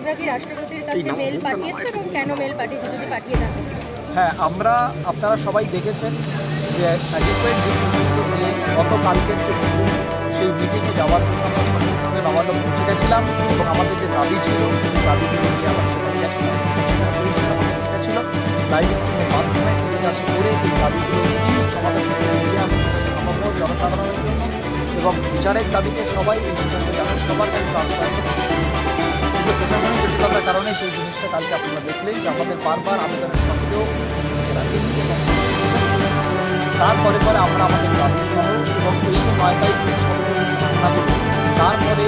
তোমরা কি রাষ্ট্রপতির কাছে মেল পাঠিয়েছো এবং কেন মেল পাঠিয়েছো যদি পাঠিয়ে থাকো হ্যাঁ আমরা আপনারা সবাই দেখেছেন যে নিয়ে গতকালকের যে মিটিং সেই মিটিংয়ে যাওয়ার জন্য আমরা সঙ্গে নবান্ন পৌঁছে গেছিলাম এবং আমাদের যে দাবি ছিল সেই দাবিগুলো নিয়ে আমরা সেখানে গেছিলাম। সেখানে ছিল লাইভ স্ট্রিমের মাধ্যমে করে এই দাবিগুলো সম্ভব জনসাধারণের জন্য এবং বিচারের দাবিতে সবাই এই বিষয়টা জানেন। সবার কাছে জটিলতার কারণে সেই জিনিসটা কালকে আপনারা দেখলেন যে আমাদের বারবার আবেদনের রাখেনি তারপরে পরে আমরা আমাদের দাবি সহ এবং এই যে নয় তারিখ তারপরে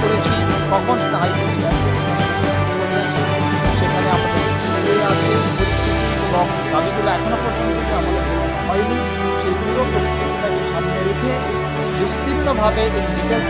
করেছি, কখন সেখানে আমাদের এবং দাবিগুলো এখনও পর্যন্ত আমাদের হয়নি, সেগুলো পরিস্থিতিটাকে সামনে রেখে বিস্তীর্ণভাবে এই ডিটেলস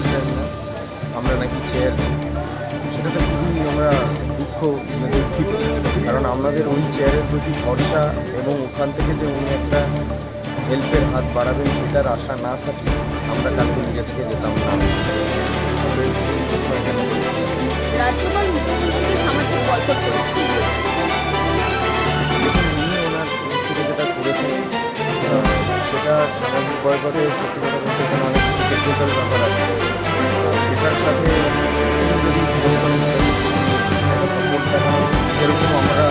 যে আমরা বিচার চাই না, আমরা নাকি চেয়ার সেটাতে খুবই আমরা দুঃখ মানে দুঃখিত। কারণ আমাদের ওই চেয়ারের প্রতি ভরসা এবং ওখান থেকে যে উনি একটা হেল্পের হাত বাড়াবেন, সেটার আশা না থাকে আমরা কালকে নিজে থেকে যেতাম না। রাজ্যপাল মুখ্যমন্ত্রীকে সামাজিক বয়কট করেছে। সামাজিক বয়কটে সত্যি কথা বলতে অনেক কিছু টেকনিক্যাল ব্যাপার আছে। সেটার সাথে সেরকম আমরা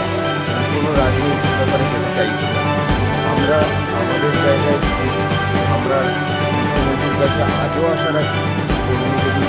কোনো রাজনৈতিক ব্যাপারে যেতে চাইছি আমরা আমাদের জায়গায় আমরা মুখ্যমন্ত্রীর কাছে আজও আশা রাখি যদি